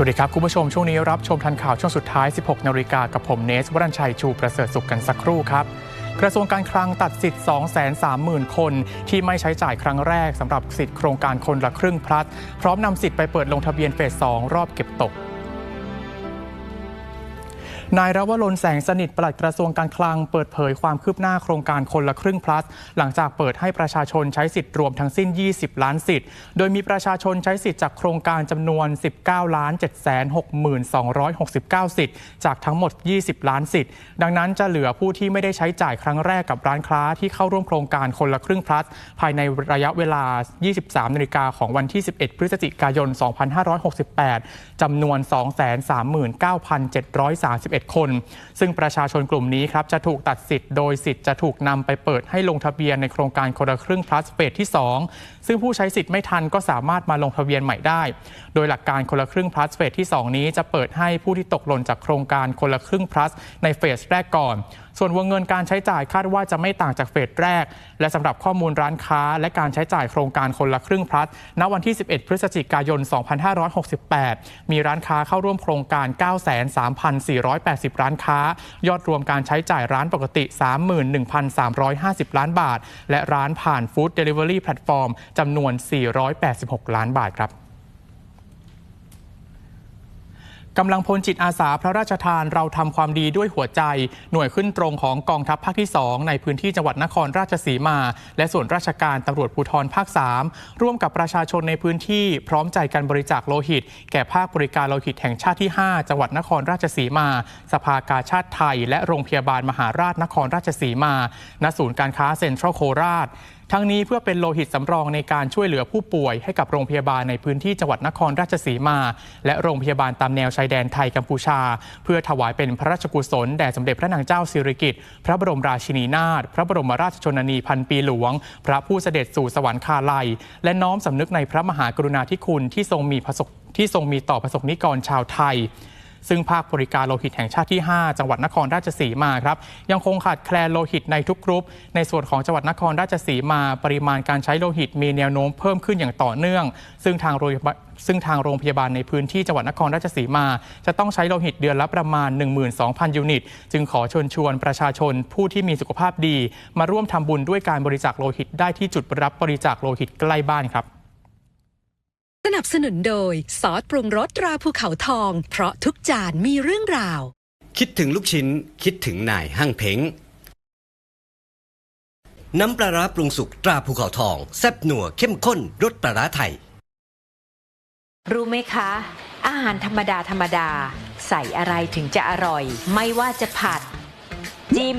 สวัสดีครับ คุณผู้ชมช่วงนี้รับชมทันข่าวช่วงสุดท้าย 16 นาฬิกากับผมเนสวรัญชัยชูประเสริฐสุขกันสักครู่ครับ กระทรวงการคลังตัดสิทธิ์ 230,000 คน ที่ไม่ใช้จ่ายครั้งแรกสำหรับสิทธิ์โครงการคนละครึ่งพลัด พร้อมนำสิทธิ์ไปเปิดลงทะเบียนเฟส 2 รอบเก็บตก นายรวรนแสงสนิทปลัดกระทรวงการคลังเปิดเผยความคืบหน้าโครงการคนละครึ่ง plus หลังจากเปิดให้ประชาชนใช้สิทธิ์รวมทั้งสิ้น 20 ล้านสิทธิ์ โดยมีประชาชนใช้สิทธิ์จากโครงการจำนวน 19 ล้าน 76269 สิทธิ์ จากทั้งหมด 20 ล้านสิทธิ์ ดังนั้นจะเหลือผู้ที่ไม่ได้ใช้จ่ายครั้งแรกกับร้านค้าที่เข้าร่วมโครงการคนละครึ่ง plus ภายในระยะเวลา 23 นาฬิกาของวันที่ 11 พฤศจิกายน 2568จำนวน 239,731คน ซึ่งประชาชนกลุ่มนี้ครับจะถูกตัดสิทธิ์โดยสิทธิ์จะถูกนำไปเปิดให้ลงทะเบียนในโครงการคนละครึ่ง plus เฟสที่ 2 ซึ่งผู้ใช้สิทธิ์ไม่ทันก็สามารถมาลงทะเบียนใหม่ได้ โดยหลักการคนละครึ่ง plus เฟสที่ 2 นี้จะเปิดให้ผู้ที่ตกหล่นจากโครงการคนละครึ่ง plus ในเฟสแรกก่อน ส่วนวงเงินการใช้จ่ายคาดว่าจะไม่ต่างจากเฟสแรก และสำหรับข้อมูลร้านค้า และการใช้จ่ายโครงการคนละครึ่งพลัส ณ วันที่ 11 พฤศจิกายน 2568 มีร้านค้าเข้าร่วมโครงการ 9,348 80 ร้านค้า ยอดรวมการใช้จ่ายร้านปกติ 31,350 ล้านบาท และร้านผ่านฟู้ดเดลิเวอรี่แพลตฟอร์มจำนวน 486 ล้านบาทครับ กำลังพลจิตอาสาพระราชทานเราทำความดีด้วยหัวใจ หน่วยขึ้นตรงของกองทัพภาคที่ 2 ในพื้นที่จังหวัดนครราชสีมา และส่วนราชการตำรวจภูธรภาค 3 ร่วมกับประชาชนในพื้นที่พร้อมใจกันบริจาคโลหิต แก่ภาคบริการโลหิตแห่งชาติที่ 5 จังหวัดนครราชสีมา สภากาชาติไทย และโรงพยาบาลมหาราชนครราชสีมาณศูนย์การค้าเซ็นทรัลโคราชทั้งนี้เพื่อเป็นโลหิตสำรองในการช่วยเหลือผู้ป่วยให้กับโรงพยาบาลในพื้นที่จังหวัดนครราชสีมา และโรงพยาบาลตามแนวชายแดนไทยกัมพูชา เพื่อถวายเป็นพระราชกุศลแด่สมเด็จพระนางเจ้าสิริกิติ์พระบรมราชินีนาถพระบรมราชชนนีพันปีหลวง พระผู้เสด็จสู่สวรรคาลัย และน้อมสำนึกในพระมหากรุณาธิคุณที่ทรงมีประสบที่ทรงมีต่อประสบนิกรชาวไทย ซึ่งภาคบริการโลหิตแห่งชาติที่ 5 จังหวัดนครราชสีมาครับยังคงขาดแคลนโลหิตในทุกกรุ๊ป ในส่วนของจังหวัดนครราชสีมา ปริมาณการใช้โลหิตมีแนวโน้มเพิ่มขึ้นอย่างต่อเนื่อง ซึ่งทางโรงพยาบาลซึ่งทางโรงพยาบาลในพื้นที่จังหวัดนครราชสีมา จะต้องใช้โลหิตเดือนละประมาณ 12,000 ยูนิต จึงขอเชิญชวนประชาชนผู้ที่มีสุขภาพดี มาร่วมทำบุญด้วยการบริจาคโลหิตได้ที่จุดรับบริจาคโลหิตใกล้บ้านครับ นับสนุนโดย ซอสปรุงรสตราภูเขาทอง เพราะทุกจานมีเรื่องราว คิดถึงลูกชิ้น คิดถึงนายห้างเพ้งน้ำปลาร้าปรุงสุกตราภูเขาทอง แซ่บหนัวเข้มข้นรสปลาร้าไทย รู้ไหมคะ อาหารธรรมดาธรรมดา ใส่อะไรถึงจะอร่อย ไม่ว่าจะผัด จิ้ม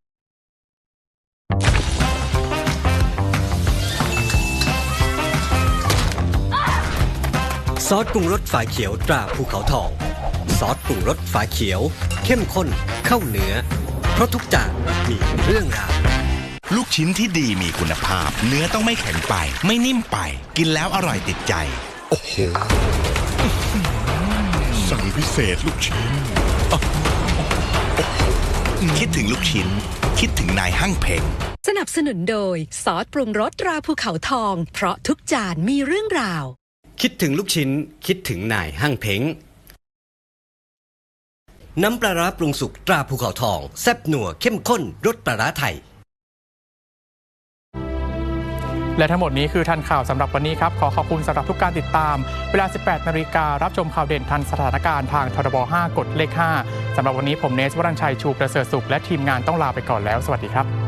ซอสปรุงรสฝาเขียวตราภูเขาทอง ซอสปรุงรสฝาเขียว เข้มข้นเข้าเนื้อ เพราะทุกจานมีเรื่องราวลูกชิ้นที่ดีมีคุณภาพ เนื้อต้องไม่แข็งไป ไม่นิ่มไป กินแล้วอร่อยติดใจ โอ้โห สั่งพิเศษลูกชิ้น คิดถึงลูกชิ้น คิดถึงนายห้างเพ้งสนับสนุนโดย ซอสปรุงรสตราภูเขาทอง เพราะทุกจานมีเรื่องราว คิดถึงลูกชิ้น คิดถึงนายห้างเพ้ง น้ำปลาร้าปรุงสุกตราภูเขาทอง แซ่บหนัวเข้มข้นรสปลาร้าไทย และทั้งหมดนี้คือทันข่าวสำหรับวันนี้ครับ ขอขอบคุณสำหรับทุกการติดตาม เวลา 18 นาฬิการับชมข่าวเด่นทันสถานการณ์ทางทรบ5 กดเลข 5สำหรับวันนี้ผมเนสวรัญชัยชูประเสริฐสุขและทีมงานต้องลาไปก่อนแล้ว สวัสดีครับ